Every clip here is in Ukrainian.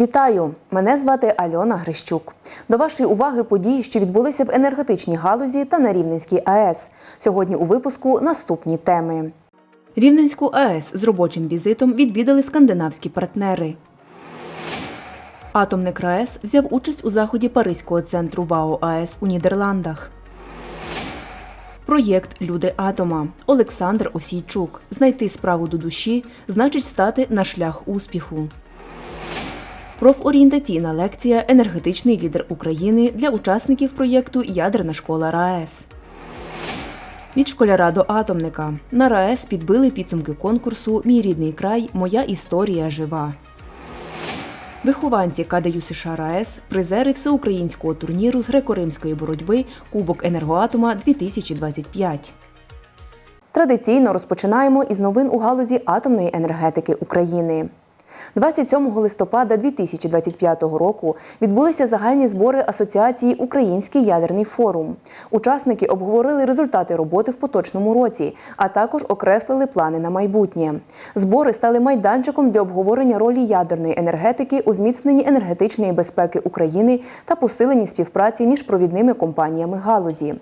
Вітаю! Мене звати Альона Грищук. До вашої уваги події, що відбулися в енергетичній галузі та на Рівненській АЕС. Сьогодні у випуску наступні теми. Рівненську АЕС з робочим візитом відвідали скандинавські партнери. Атомник РаЕС взяв участь у заході Паризького центру ВАО АЕС у Нідерландах. Проєкт Люди атома Олександр Осійчук. Знайти справу до душі значить стати на шлях успіху. Профорієнтаційна лекція Енергетичний лідер України для учасників проєкту Ядерна школа РаЕС. Від школяра до атомника на РаЕС підбили підсумки конкурсу Мій рідний край. Моя історія жива. Вихованці КДЮ США РаЕС, призери всеукраїнського турніру з греко-римської боротьби Кубок енергоатома 2025. Традиційно розпочинаємо із новин у галузі атомної енергетики України. 27 листопада 2025 року відбулися загальні збори Асоціації Український ядерний форум. Учасники обговорили результати роботи в поточному році, а також окреслили плани на майбутнє. Збори стали майданчиком для обговорення ролі ядерної енергетики у зміцненні енергетичної безпеки України та посиленні співпраці між провідними компаніями галузі.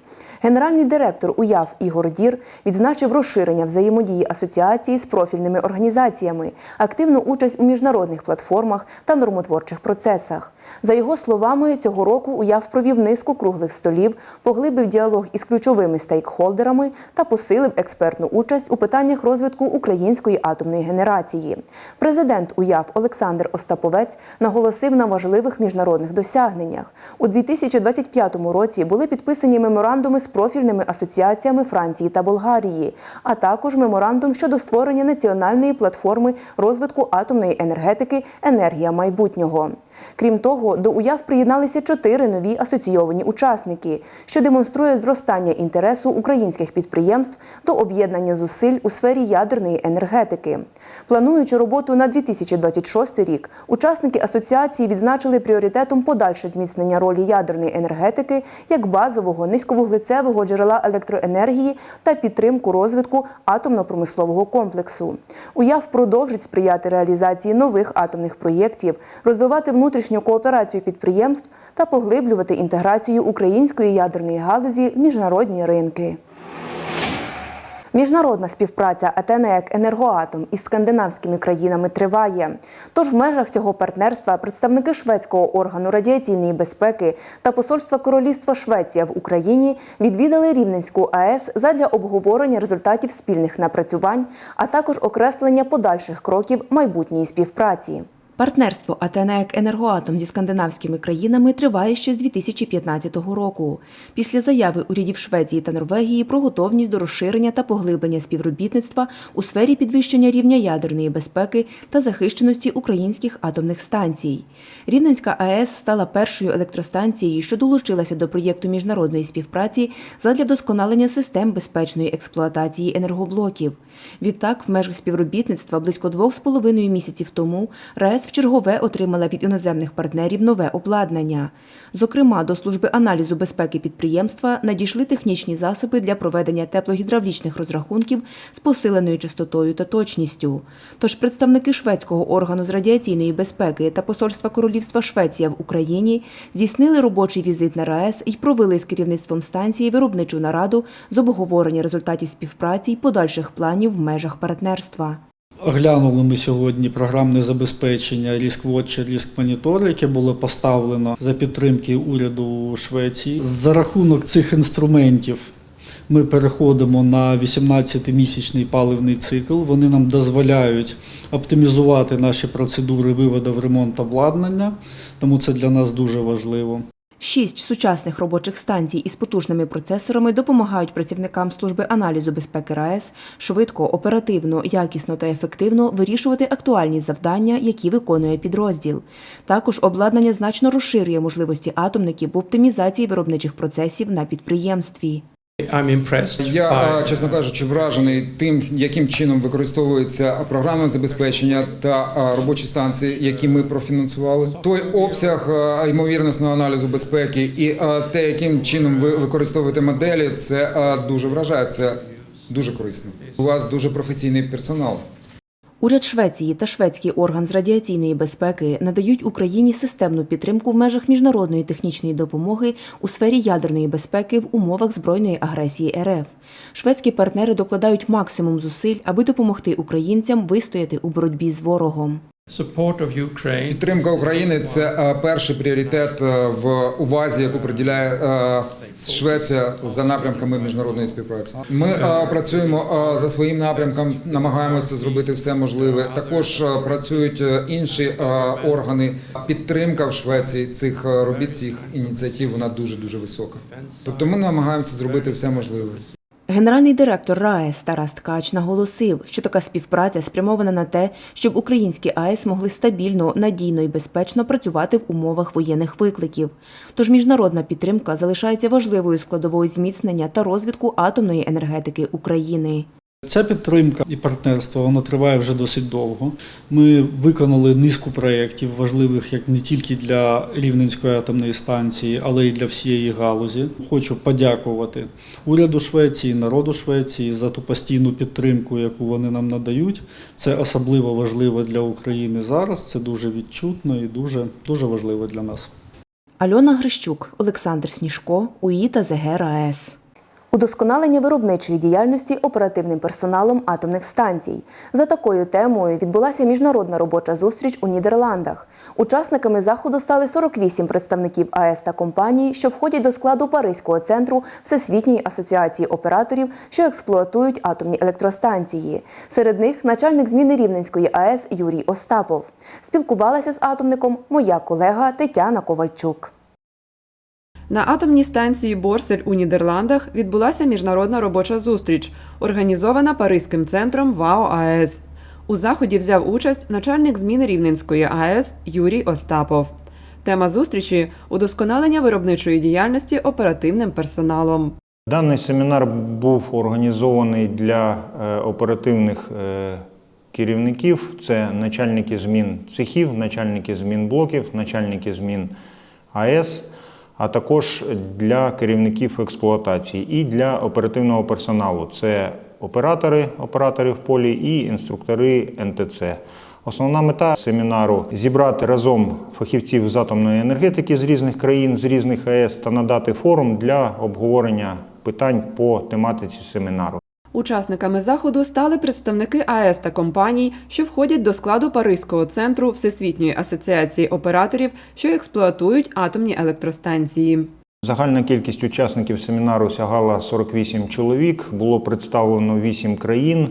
Генеральний директор УЯВ Ігор Дір відзначив розширення взаємодії асоціації з профільними організаціями, активну участь у міжнародних платформах та нормотворчих процесах. За його словами, цього року УЯВ провів низку круглих столів, поглибив діалог із ключовими стейкхолдерами та посилив експертну участь у питаннях розвитку української атомної генерації. Президент УЯВ Олександр Остаповець наголосив на важливих міжнародних досягненнях. У 2025 році були підписані меморандуми з профільними асоціаціями Франції та Болгарії, а також меморандум щодо створення національної платформи розвитку атомної енергетики Енергія майбутнього. Крім того, до УЯВ приєдналися чотири нові асоційовані учасники, що демонструє зростання інтересу українських підприємств до об'єднання зусиль у сфері ядерної енергетики. Плануючи роботу на 2026 рік, учасники асоціації відзначили пріоритетом подальше зміцнення ролі ядерної енергетики як базового низьковуглецевого джерела електроенергії та підтримку розвитку атомно-промислового комплексу. УЯВ продовжить сприяти реалізації нових атомних проєктів, розвивати внутрішню кооперацію підприємств та поглиблювати інтеграцію української ядерної галузі в міжнародні ринки. Міжнародна співпраця АТНЕК Енергоатом із скандинавськими країнами триває. Тож в межах цього партнерства представники шведського органу радіаційної безпеки та посольства Королівства Швеція в Україні відвідали Рівненську АЕС задля обговорення результатів спільних напрацювань, а також окреслення подальших кроків майбутньої співпраці. Партнерство АТНЕК Енергоатом зі скандинавськими країнами триває ще з 2015 року. Після заяви урядів Швеції та Норвегії про готовність до розширення та поглиблення співробітництва у сфері підвищення рівня ядерної безпеки та захищеності українських атомних станцій. Рівненська АЕС стала першою електростанцією, що долучилася до проєкту міжнародної співпраці задля вдосконалення систем безпечної експлуатації енергоблоків. Відтак, в межах співробітництва близько двох з половиною місяців тому РаЕС в чергове отримала від іноземних партнерів нове обладнання. Зокрема, до служби аналізу безпеки підприємства надійшли технічні засоби для проведення теплогідравлічних розрахунків з посиленою частотою та точністю. Тож представники шведського органу з радіаційної безпеки та посольства Королівства Швеція в Україні здійснили робочий візит на РаЕС і провели з керівництвом станції виробничу нараду з обговорення результатів співпраці й подальших планів в межах партнерства. Оглянули ми сьогодні програмне забезпечення Risk Monitor, яке було поставлено за підтримки уряду Швеції. За рахунок цих інструментів ми переходимо на 18-місячний паливний цикл. Вони нам дозволяють оптимізувати наші процедури виводу в ремонт обладнання, тому це для нас дуже важливо. Шість сучасних робочих станцій із потужними процесорами допомагають працівникам служби аналізу безпеки РаЕС швидко, оперативно, якісно та ефективно вирішувати актуальні завдання, які виконує підрозділ. Також обладнання значно розширює можливості атомників в оптимізації виробничих процесів на підприємстві. I'm impressed Я, чесно кажучи, вражений тим, яким чином використовується програмне забезпечення та робочі станції, які ми профінансували. Той обсяг ймовірностного аналізу безпеки і те, яким чином ви використовуєте моделі, це дуже вражає. Це дуже корисно. У вас дуже професійний персонал. Уряд Швеції та шведський орган з радіаційної безпеки надають Україні системну підтримку в межах міжнародної технічної допомоги у сфері ядерної безпеки в умовах збройної агресії РФ. Шведські партнери докладають максимум зусиль, аби допомогти українцям вистояти у боротьбі з ворогом. Підтримка України це е, перший пріоритет е, в увазі, яку приділяє е, Швеція за напрямками міжнародної співпраці. Ми працюємо за своїм напрямком, намагаємося зробити все можливе. Також працюють інші органи. Підтримка в Швеції цих робіт, цих ініціатив вона дуже дуже висока. Тобто ми намагаємося зробити все можливе. Генеральний директор РаЕС Тарас Ткач наголосив, що така співпраця спрямована на те, щоб українські АЕС могли стабільно, надійно і безпечно працювати в умовах воєнних викликів. Тож міжнародна підтримка залишається важливою складовою зміцнення та розвитку атомної енергетики України. Ця підтримка і партнерство воно триває вже досить довго. Ми виконали низку проєктів, важливих як не тільки для Рівненської атомної станції, але й для всієї галузі. Хочу подякувати уряду Швеції, народу Швеції за ту постійну підтримку, яку вони нам надають. Це особливо важливо для України зараз. Це дуже відчутно і дуже, дуже важливо для нас. Альона Грищук, Олександр Сніжко, УІТА ЗГ РаЕС. Удосконалення виробничої діяльності оперативним персоналом атомних станцій. За такою темою відбулася міжнародна робоча зустріч у Нідерландах. Учасниками заходу стали 48 представників АЕС та компаній, що входять до складу Паризького центру Всесвітньої асоціації операторів, що експлуатують атомні електростанції. Серед них начальник зміни Рівненської АЕС Юрій Остапов. Спілкувалася з атомником моя колега Тетяна Ковальчук. На атомній станції Борсель у Нідерландах відбулася міжнародна робоча зустріч, організована Паризьким центром ВАО АЕС. У заході взяв участь начальник зміни Рівненської АЕС Юрій Остапов. Тема зустрічі удосконалення виробничої діяльності оперативним персоналом. Даний семінар був організований для е, оперативних е, керівників. Це начальники змін цехів, начальники змін блоків, начальники змін АЕС, а також для керівників експлуатації і для оперативного персоналу. Це оператори, оператори в полі і інструктори НТЦ. Основна мета семінару зібрати разом фахівців з атомної енергетики з різних країн, з різних АЕС та надати форум для обговорення питань по тематиці семінару. Учасниками заходу стали представники АЕС та компаній, що входять до складу Паризького центру Всесвітньої асоціації операторів, що експлуатують атомні електростанції. Загальна кількість учасників семінару сягала 48 чоловік. Було представлено 8 країн.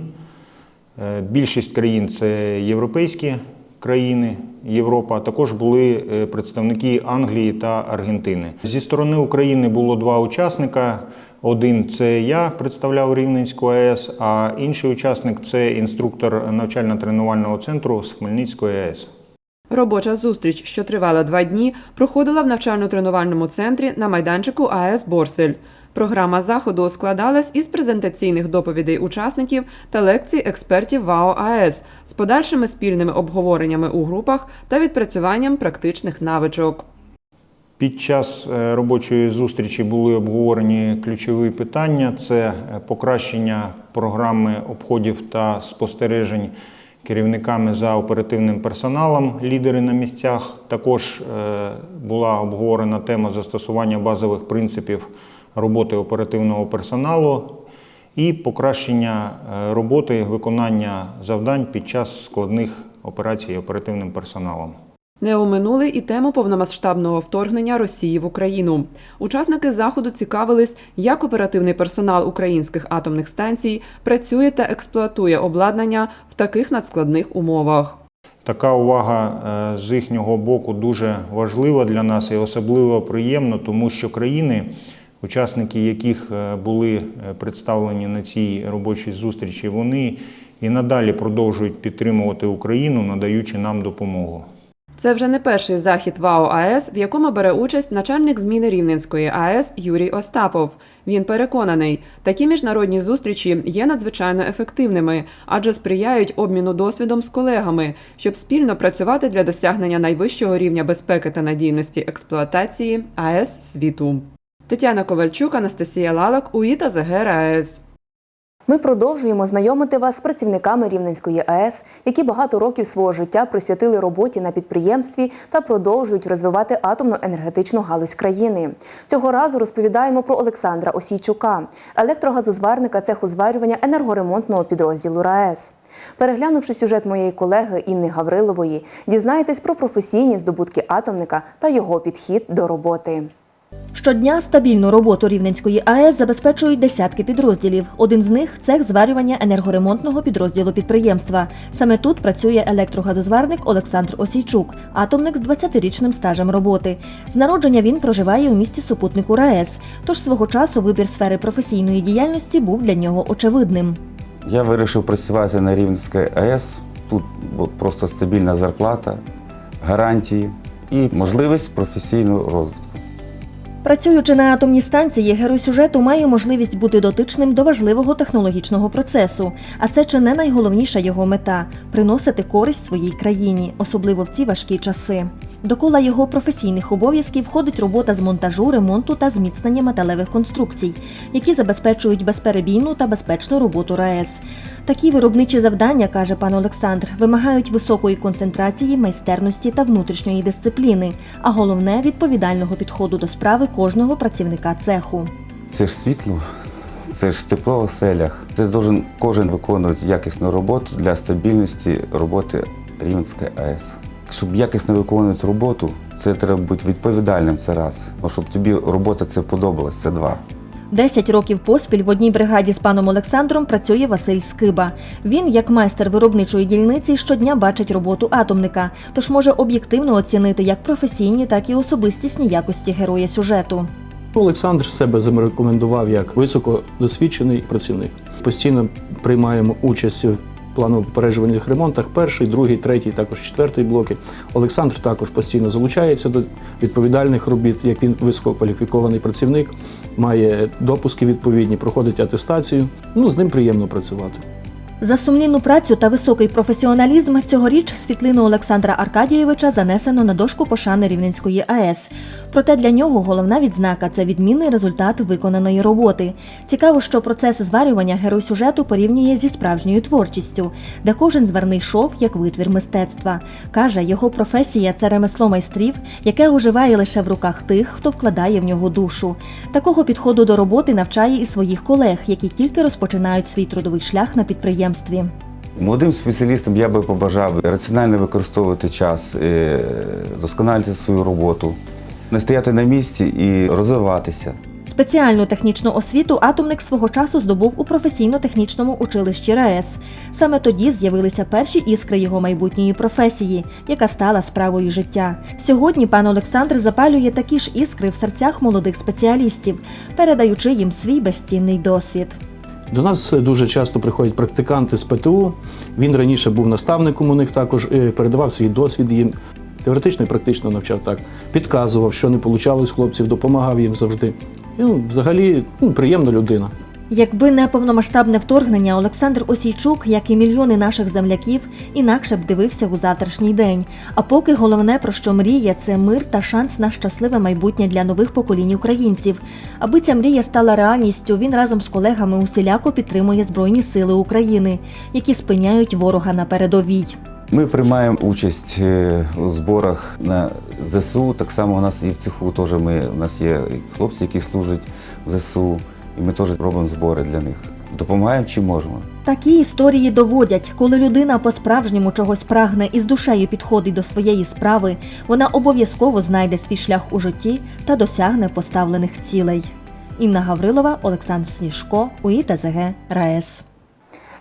Е, Більшість країн це європейські країни, Європа. а Також були е, представники Англії та Аргентини. Зі сторони України було два учасника. Один це я представляв Рівненську АЕС, а інший учасник це інструктор навчально-тренувального центру з Хмельницької АЕС. Робоча зустріч, що тривала два дні, проходила в навчально-тренувальному центрі на майданчику АЕС Борсель. Програма заходу складалась із презентаційних доповідей учасників та лекцій експертів ВАО АЕС з подальшими спільними обговореннями у групах та відпрацюванням практичних навичок. Під час е, робочої зустрічі були обговорені ключові питання: це е, покращення програми обходів та спостережень керівниками за оперативним персоналом, лідери на місцях. Також е, була обговорена тема застосування базових принципів роботи оперативного персоналу і покращення роботи виконання завдань під час складних операцій оперативним персоналом. Не оминули і тему повномасштабного вторгнення Росії в Україну. Учасники заходу цікавились, як оперативний персонал українських атомних станцій працює та експлуатує обладнання в таких надскладних умовах. Така увага е, з їхнього боку дуже важлива для нас і особливо приємно, тому що країни, учасники яких е, були е, представлені на цій робочій зустрічі, вони і надалі продовжують підтримувати Україну, надаючи нам допомогу. Це вже не перший захід ВАО АЕС, в якому бере участь начальник зміни Рівненської АЕС Юрій Остапов. Він переконаний, такі міжнародні зустрічі є надзвичайно ефективними, адже сприяють обміну досвідом з колегами, щоб спільно працювати для досягнення найвищого рівня безпеки та надійності експлуатації АЕС світу. Тетяна Ковальчук, Анастасія Лалак, УІТА ЗГР. Ми продовжуємо знайомити вас з працівниками Рівненської АЕС, які багато років свого життя присвятили роботі на підприємстві та продовжують розвивати атомну енергетичну галузь країни. Цього разу розповідаємо про Олександра Осійчука, електрогазозварника цеху зварювання енергоремонтного підрозділу РаЕС. Переглянувши сюжет моєї колеги Інни Гаврилової, дізнаєтесь про професійні здобутки атомника та його підхід до роботи. Щодня стабільну роботу Рівненської АЕС забезпечують десятки підрозділів. Один з них цех зварювання енергоремонтного підрозділу підприємства. Саме тут працює електрогазозварник Олександр Осійчук, атомник з 20-річним стажем роботи. З народження він проживає у місті супутнику РаЕС, тож свого часу вибір сфери професійної діяльності був для нього очевидним. Я вирішив працювати на Рівненській АЕС. Тут просто стабільна зарплата, гарантії і можливість професійного розвитку. Працюючи на атомній станції, герой сюжету має можливість бути дотичним до важливого технологічного процесу. А це чи не найголовніша його мета приносити користь своїй країні, особливо в ці важкі часи. До кола його професійних обов'язків входить робота з монтажу, ремонту та зміцнення металевих конструкцій, які забезпечують безперебійну та безпечну роботу РаЕС. Такі виробничі завдання, каже пан Олександр, вимагають високої концентрації, майстерності та внутрішньої дисципліни, а головне відповідального підходу до справи кожного працівника цеху. Це ж світло, це ж тепло в оселях. Це должен кожен виконувати якісну роботу для стабільності роботи Рівненської АЕС. Щоб якісно виконувати роботу, це треба бути відповідальним. Це раз. Ну, щоб тобі робота це подобалась, це два. Десять років поспіль в одній бригаді з паном Олександром працює Василь Скиба. Він, як майстер виробничої дільниці, щодня бачить роботу атомника, тож може об'єктивно оцінити як професійні, так і особистісні якості героя сюжету. Олександр себе зарекомендував як високодосвідчений працівник. Постійно приймаємо участь в планово-попереджувальних ремонтах. Перший, другий, третій, також четвертий блоки. Олександр також постійно залучається до відповідальних робіт. Як він висококваліфікований працівник, має допуски відповідні, проходить атестацію. Ну, з ним приємно працювати. За сумлінну працю та високий професіоналізм цьогоріч світлину Олександра Аркадійовича занесено на дошку пошани Рівненської АЕС. Проте для нього головна відзнака це відмінний результат виконаної роботи. Цікаво, що процес зварювання герой сюжету порівнює зі справжньою творчістю, де кожен зварний шов як витвір мистецтва. Каже, його професія це ремесло майстрів, яке оживає лише в руках тих, хто вкладає в нього душу. Такого підходу до роботи навчає і своїх колег, які тільки розпочинають свій трудовий шлях на підприємстві. Молодим спеціалістам я би побажав раціонально використовувати час, е, досконалити свою роботу, не стояти на місці і розвиватися. Спеціальну технічну освіту атомник свого часу здобув у професійно-технічному училищі РаЕС. Саме тоді з'явилися перші іскри його майбутньої професії, яка стала справою життя. Сьогодні пан Олександр запалює такі ж іскри в серцях молодих спеціалістів, передаючи їм свій безцінний досвід. До нас дуже часто приходять практиканти з ПТУ. Він раніше був наставником у них також, е, передавав свій досвід їм. Теоретично і практично навчав так. Підказував, що не вийшло хлопців, допомагав їм завжди. І, ну, взагалі, ну, приємна людина. Якби не повномасштабне вторгнення, Олександр Осійчук, як і мільйони наших земляків, інакше б дивився у завтрашній день. А поки головне про що мріє, це мир та шанс на щасливе майбутнє для нових поколінь українців. Аби ця мрія стала реальністю, він разом з колегами усіляко підтримує Збройні Сили України, які спиняють ворога на передовій. Ми приймаємо участь е, у зборах на ЗСУ. Так само у нас і в цеху теж ми, у нас є хлопці, які служать в ЗСУ, і ми теж робимо збори для них. Допомагаємо чим можемо. Такі історії доводять, коли людина по-справжньому чогось прагне і з душею підходить до своєї справи, вона обов'язково знайде свій шлях у житті та досягне поставлених цілей. Інна Гаврилова, Олександр Сніжко, УІТЗГ РаЕС.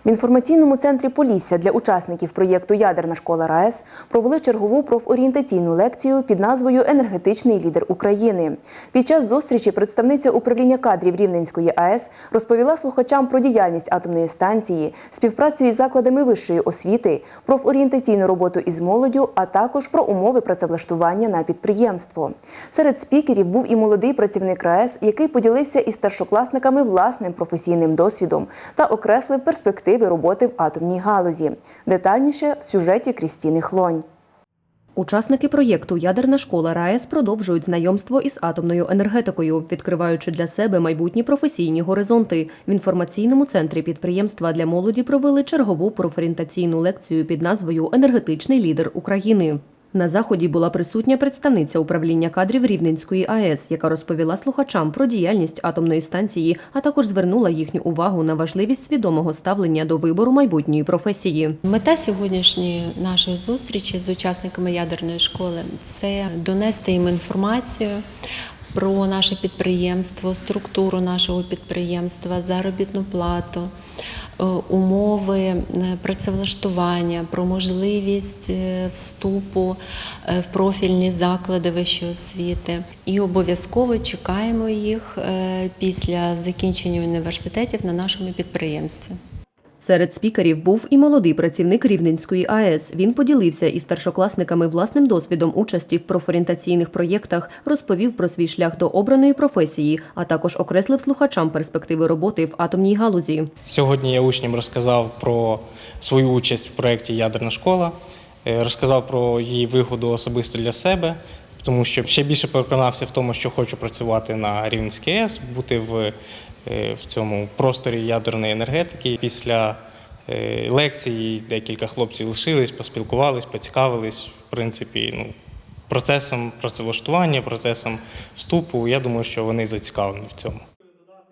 В інформаційному центрі Полісся для учасників проєкту Ядерна школа РаЕС провели чергову профорієнтаційну лекцію під назвою Енергетичний лідер України. Під час зустрічі представниця управління кадрів Рівненської АЕС розповіла слухачам про діяльність атомної станції, співпрацю із закладами вищої освіти, профорієнтаційну роботу із молоддю, а також про умови працевлаштування на підприємство. Серед спікерів був і молодий працівник РаЕС, який поділився із старшокласниками власним професійним досвідом та окреслив перспективи роботи в атомній галузі. Детальніше в сюжеті Крістіни Хлонь. Учасники проєкту Ядерна школа РаЕС продовжують знайомство із атомною енергетикою, відкриваючи для себе майбутні професійні горизонти. В інформаційному центрі підприємства для молоді провели чергову профорієнтаційну лекцію під назвою Енергетичний лідер України. На заході була присутня представниця управління кадрів Рівненської АЕС, яка розповіла слухачам про діяльність атомної станції, а також звернула їхню увагу на важливість свідомого ставлення до вибору майбутньої професії. Мета сьогоднішньої нашої зустрічі з учасниками ядерної школи це донести їм інформацію про наше підприємство, структуру нашого підприємства, заробітну плату, умови е, працевлаштування, про можливість е, вступу е, в профільні заклади вищої освіти. І обов'язково чекаємо їх е, після закінчення університетів на нашому підприємстві. Серед спікерів був і молодий працівник Рівненської АЕС. Він поділився із старшокласниками власним досвідом участі в профорієнтаційних проєктах, розповів про свій шлях до обраної професії, а також окреслив слухачам перспективи роботи в атомній галузі. Сьогодні я учням розказав про свою участь в проєкті Ядерна школа, е, розказав про її вигоду особисто для себе, тому що ще більше переконався в тому, що хочу працювати на Рівненській АЕС, бути в, в цьому просторі ядерної енергетики. Після е, лекції декілька хлопців лишились, поспілкувались, поцікавились, в принципі, ну, процесом працевлаштування, процесом вступу. Я думаю, що вони зацікавлені в цьому.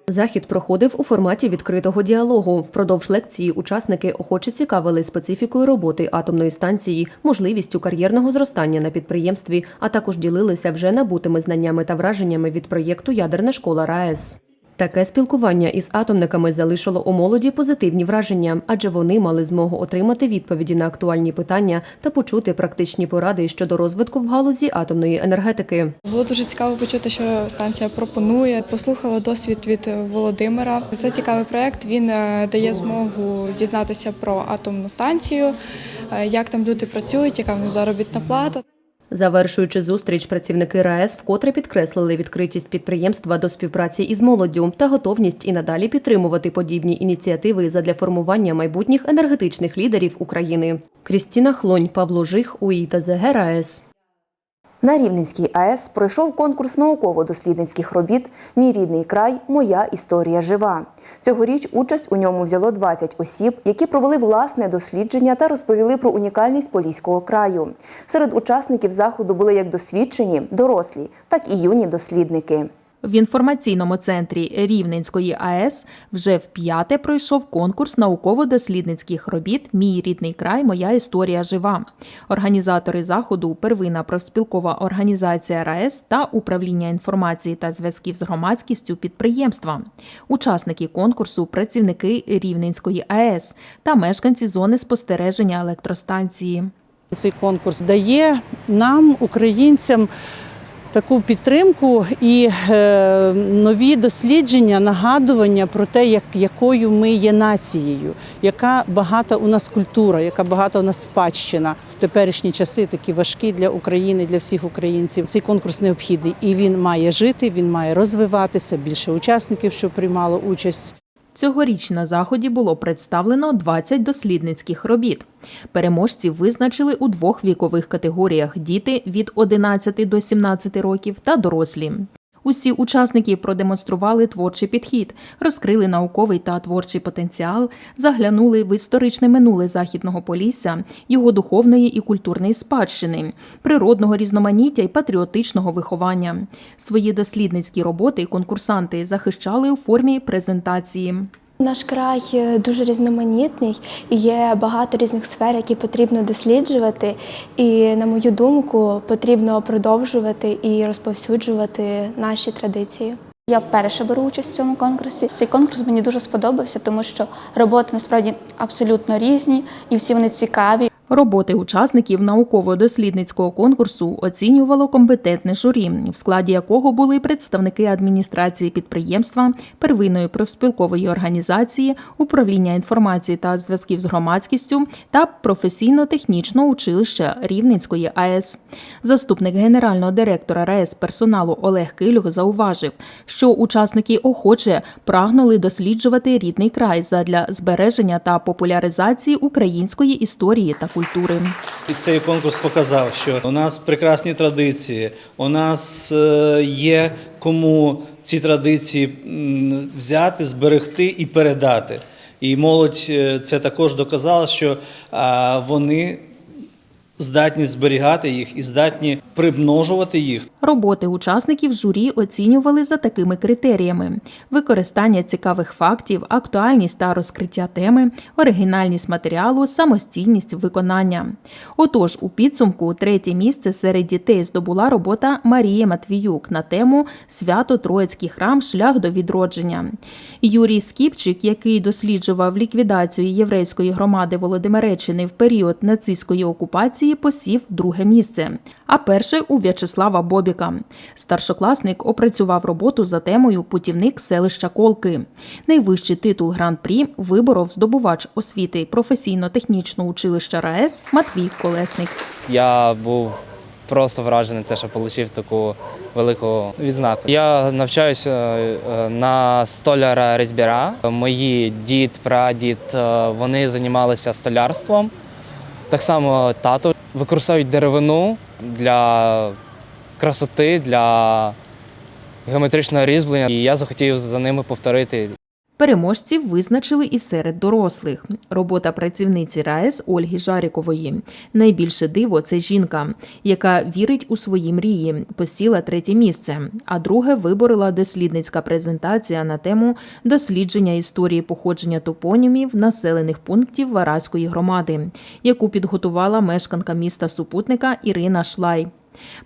Захід проходив у форматі відкритого діалогу. Впродовж лекції учасники охоче цікавили специфікою роботи атомної станції, можливістю кар'єрного зростання на підприємстві, а також ділилися вже набутими знаннями та враженнями від проєкту Ядерна школа РаЕС. Таке спілкування із атомниками залишило у молоді позитивні враження, адже вони мали змогу отримати відповіді на актуальні питання та почути практичні поради щодо розвитку в галузі атомної енергетики. Було дуже цікаво почути, що станція пропонує. Послухала досвід від Володимира. Це цікавий проект. Він е, дає змогу дізнатися про атомну станцію, е, як там люди працюють, яка в них заробітна плата. Завершуючи зустріч, працівники РаЕС вкотре підкреслили відкритість підприємства до співпраці із молоддю та готовність і надалі підтримувати подібні ініціативи задля формування майбутніх енергетичних лідерів України. Крістіна Хлонь, Павло Жих, УІТЗГ РаЕС. На Рівненській АЕС пройшов конкурс науково-дослідницьких робіт Мій рідний край Моя історія жива. Цьогоріч участь у ньому взяло 20 осіб, які провели власне дослідження та розповіли про унікальність Поліського краю. Серед учасників заходу були як досвідчені, дорослі, так і юні дослідники. В інформаційному центрі Рівненської АЕС вже вп'яте пройшов конкурс науково-дослідницьких робіт Мій рідний край, моя історія жива. Організатори заходу первинна профспілкова організація РаЕС та управління інформації та зв'язків з громадськістю підприємства. Учасники конкурсу працівники Рівненської АЕС та мешканці зони спостереження електростанції. Цей конкурс дає нам, українцям, таку підтримку і е, нові дослідження, нагадування про те, як, якою ми є нацією, яка багата у нас культура, яка багата у нас спадщина в теперішні часи, такі важкі для України, для всіх українців. Цей конкурс необхідний і він має жити, він має розвиватися. Більше учасників, що приймало участь. Цьогоріч на заході було представлено 20 дослідницьких робіт. Переможців визначили у двох вікових категоріях: діти від 11 до 17 років та дорослі. Усі учасники продемонстрували творчий підхід, розкрили науковий та творчий потенціал, заглянули в історичне минуле західного полісся, його духовної і культурної спадщини, природного різноманіття і патріотичного виховання. Свої дослідницькі роботи конкурсанти захищали у формі презентації. Наш край е, дуже різноманітний і є багато різних сфер, які потрібно досліджувати. І, на мою думку, потрібно продовжувати і розповсюджувати наші традиції. Я вперше беру участь в цьому конкурсі. Цей конкурс мені дуже сподобався, тому що роботи насправді абсолютно різні і всі вони цікаві. Роботи учасників науково-дослідницького конкурсу оцінювало компетентне журі, в складі якого були представники адміністрації підприємства, первинної профспілкової організації, управління інформації та зв'язків з громадськістю та професійно-технічного училища Рівненської АЕС. Заступник генерального директора РаЕС персоналу Олег Килюг зауважив, що учасники охоче прагнули досліджувати рідний край задля збереження та популяризації української історії та культури. І цей конкурс показав, що у нас прекрасні традиції, у нас е, є кому ці традиції взяти, зберегти і передати. І молодь е, це також доказала, що вони здатні зберігати їх і здатні примножувати їх. Роботи учасників журі оцінювали за такими критеріями: використання цікавих фактів, актуальність та розкриття теми, оригінальність матеріалу, самостійність виконання. Отож, у підсумку третє місце серед дітей здобула робота Марії Матвіюк на тему Свято Троїцький храм Шлях до відродження. Юрій Скіпчик, який досліджував ліквідацію єврейської громади Володимиреччини в період нацистської окупації, посів друге місце. А перше у В'ячеслава Бобіка. Старшокласник опрацював роботу за темою Путівник селища Колки. Найвищий титул гран-прі виборов здобувач освіти професійно-технічного училища РаЕС Матвій Колесник. Я був просто вражений, те, що отримав таку велику відзнаку. Я навчаюся е, на столяра різьбяра. Мої дід, прадід, е, вони займалися столярством. Так само тато використовують деревину для красоти, для геометричного різьблення. І я захотів за ними повторити. Переможців визначили і серед дорослих. Робота працівниці РаЕС Ольги Жарікової. Найбільше диво це жінка, яка вірить у свої мрії, посіла третє місце. А друге виборола дослідницька презентація на тему дослідження історії походження топонімів населених пунктів Вараської громади, яку підготувала мешканка міста супутника Ірина Шлай.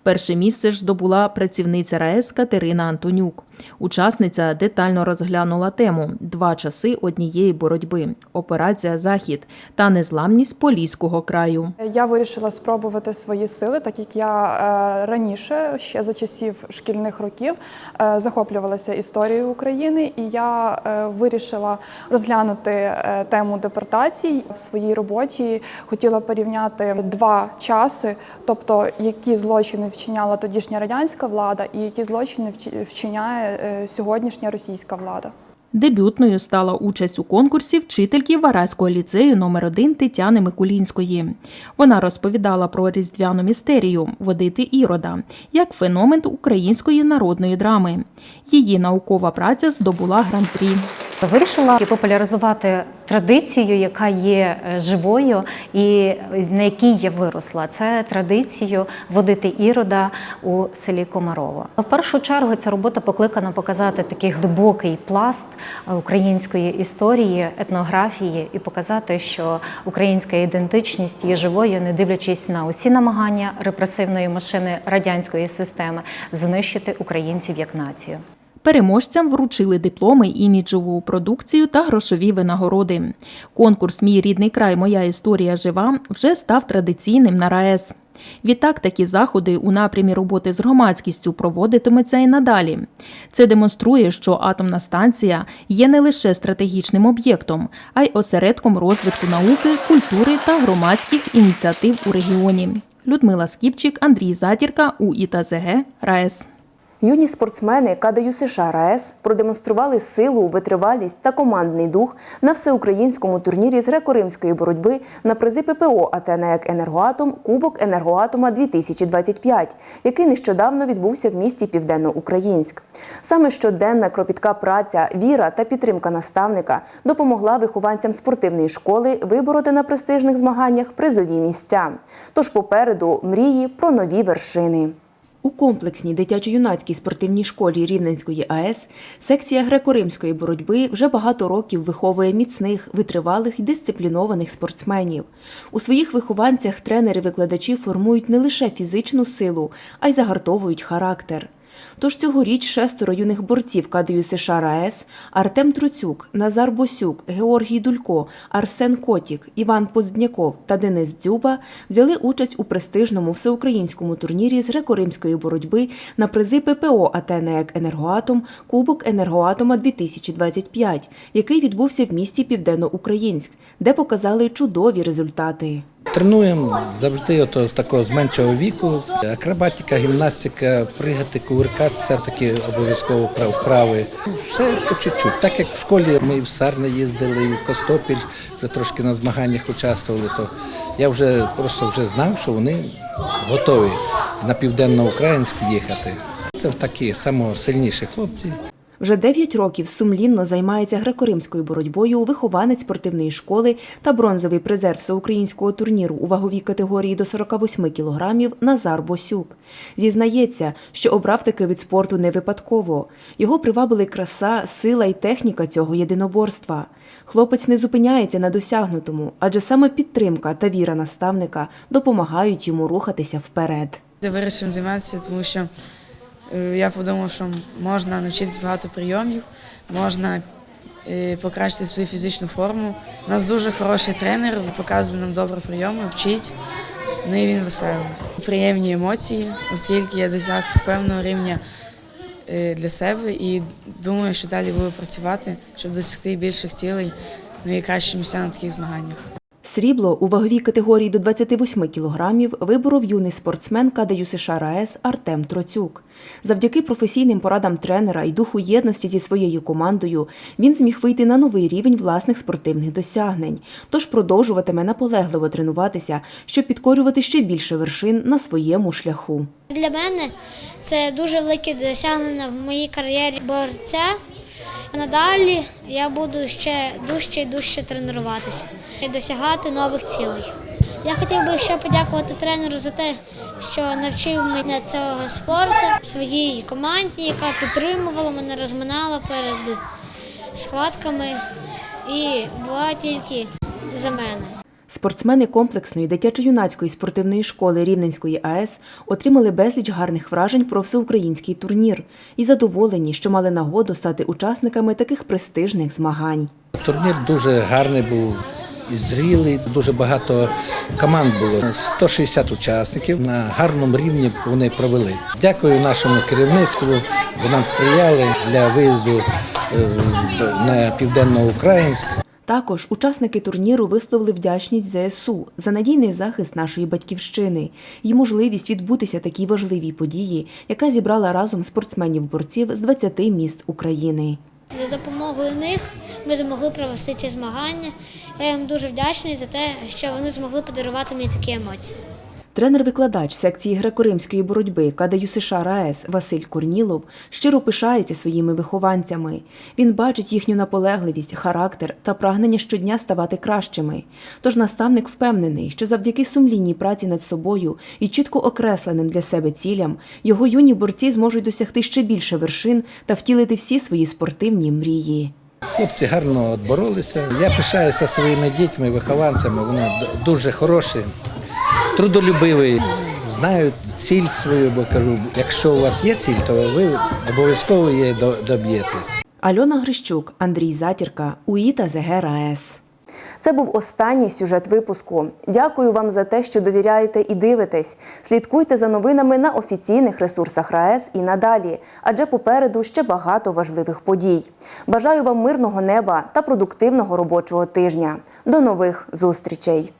Перше місце ж здобула працівниця РаЕС Катерина Антонюк. Учасниця детально розглянула тему Два часи однієї боротьби, операція Захід та незламність Поліського краю. Я вирішила спробувати свої сили, так як я е, раніше, ще за часів шкільних років, е, захоплювалася історією України, і я е, вирішила розглянути тему депортацій в своїй роботі. Хотіла порівняти два часи, тобто які злочини вчиняла тодішня радянська влада, і які злочини вчи- вчиняє е, сьогоднішня російська влада. Дебютною стала участь у конкурсі вчительки Вараського ліцею номер 1 Тетяни Микулінської. Вона розповідала про різдвяну містерію водити ірода як феномен української народної драми. Її наукова праця здобула гран-прі. Вирішила популяризувати традицію, яка є е, живою і на якій я виросла. Це традицію водити ірода у селі Комарово. В першу чергу ця робота покликана показати такий глибокий пласт е, української історії, етнографії і показати, що українська ідентичність є живою, не дивлячись на усі намагання репресивної машини радянської системи знищити українців як націю. Переможцям вручили дипломи, іміджову продукцію та грошові винагороди. Конкурс Мій рідний край, моя історія жива вже став традиційним на РаЕС. Відтак такі заходи у напрямі роботи з громадськістю проводитиметься і надалі. Це демонструє, що атомна станція є не лише стратегічним об'єктом, а й осередком розвитку науки, культури та громадських ініціатив у регіоні. Людмила Скіпчик, Андрій Затірка, УІТАЗГ, РаЕС. Юні спортсмени КДЮ США РаЕС продемонстрували силу, витривалість та командний дух на всеукраїнському турнірі з греко-римської боротьби на призи ППО «АТНЕК Енергоатом Кубок Енергоатома 2025, який нещодавно відбувся в місті Південноукраїнськ. Саме щоденна кропітка праця, віра та підтримка наставника допомогла вихованцям спортивної школи вибороти на престижних змаганнях призові місця. Тож попереду мрії про нові вершини. У комплексній дитячо-юнацькій спортивній школі Рівненської АЕС секція греко-римської боротьби вже багато років виховує міцних, витривалих і дисциплінованих спортсменів. У своїх вихованцях тренери-викладачі формують не лише фізичну силу, а й загартовують характер. Тож цьогоріч шестеро юних борців КДЮ США РаЕС Артем Труцюк, Назар Босюк, Георгій Дулько, Арсен Котік, Іван Поздняков та Денис Дзюба взяли участь у престижному всеукраїнському турнірі з греко-римської боротьби на призи ППО «АТНЕК Енергоатом Кубок Енергоатома 2025, який відбувся в місті Південноукраїнськ, де показали чудові результати. Тренуємо завжди ото з такого з меншого віку. Акробатика, гімнастика, пригати, кувиркатися, такі обов'язково вправи. Все по чуть-чуть. Так як в школі ми і в Сарни їздили, і в Костопіль, вже трошки на змаганнях участвували, то Я вже просто вже знав, що вони готові на південноукраїнськ їхати. Це такі самосильніші хлопці. Вже 9 років сумлінно займається греко-римською боротьбою вихованець спортивної школи та бронзовий призер всеукраїнського турніру у ваговій категорії до 48 кілограмів Назар Босюк. Зізнається, що обрав такий вид спорту не випадково. Його привабили краса, сила і техніка цього єдиноборства. Хлопець не зупиняється на досягнутому, адже саме підтримка та віра наставника допомагають йому рухатися вперед. Я вирішив займатися, тому що я подумав, що можна навчитися багато прийомів, можна е, покращити свою фізичну форму. У нас дуже хороший тренер, показує нам добре прийоми, вчить. Ну і він веселий. Приємні емоції, оскільки я досяг певного рівня е, для себе і думаю, що далі буду працювати, щоб досягти більших цілей, ну і кращі місця на таких змаганнях. Срібло у ваговій категорії до 28 кілограмів виборов юний спортсмен КДЮ США РаЕС Артем Троцюк. Завдяки професійним порадам тренера і духу єдності зі своєю командою він зміг вийти на новий рівень власних спортивних досягнень, тож продовжуватиме наполегливо тренуватися, щоб підкорювати ще більше вершин на своєму шляху. Для мене це дуже велике досягнення в моїй кар'єрі борця. Надалі я буду ще дужче і дужче тренуватися і досягати нових цілей. Я хотів би ще подякувати тренеру за те, що навчив мене цього спорту, своїй команді, яка підтримувала мене, розминала перед схватками і була тільки за мене. Спортсмени комплексної дитячо-юнацької спортивної школи Рівненської АЕС отримали безліч гарних вражень про всеукраїнський турнір і задоволені, що мали нагоду стати учасниками таких престижних змагань. Турнір дуже гарний був зрілий, дуже багато команд було. 160 учасників на гарному рівні вони провели. Дякую нашому керівництву, бо нам сприяли для виїзду е, на південноукраїнськ. Також учасники турніру висловили вдячність ЗСУ за надійний захист нашої батьківщини і можливість відбутися такій важливій події, яка зібрала разом спортсменів-борців з 20 міст України. За допомогою них ми змогли провести ці змагання. Я їм дуже вдячний за те, що вони змогли подарувати мені такі емоції. Тренер-викладач секції греко-римської боротьби КДЮ США РаЕС Василь Корнілов щиро пишається своїми вихованцями. Він бачить їхню наполегливість, характер та прагнення щодня ставати кращими. Тож наставник впевнений, що завдяки сумлінній праці над собою і чітко окресленим для себе цілям його юні борці зможуть досягти ще більше вершин та втілити всі свої спортивні мрії. Хлопці гарно отборолися. Я пишаюся своїми дітьми, вихованцями. Вони дуже хороші, трудолюбиві, знають ціль свою, бо кажу, якщо у вас є ціль, то ви обов'язково її доб'єтесь. Альона Грищук, Андрій Затірка, УІТА ЗГ РаЕС. Це був останній сюжет випуску. Дякую вам за те, що довіряєте і дивитесь. Слідкуйте за новинами на офіційних ресурсах РаЕС і надалі, адже попереду ще багато важливих подій. Бажаю вам мирного неба та продуктивного робочого тижня. До нових зустрічей!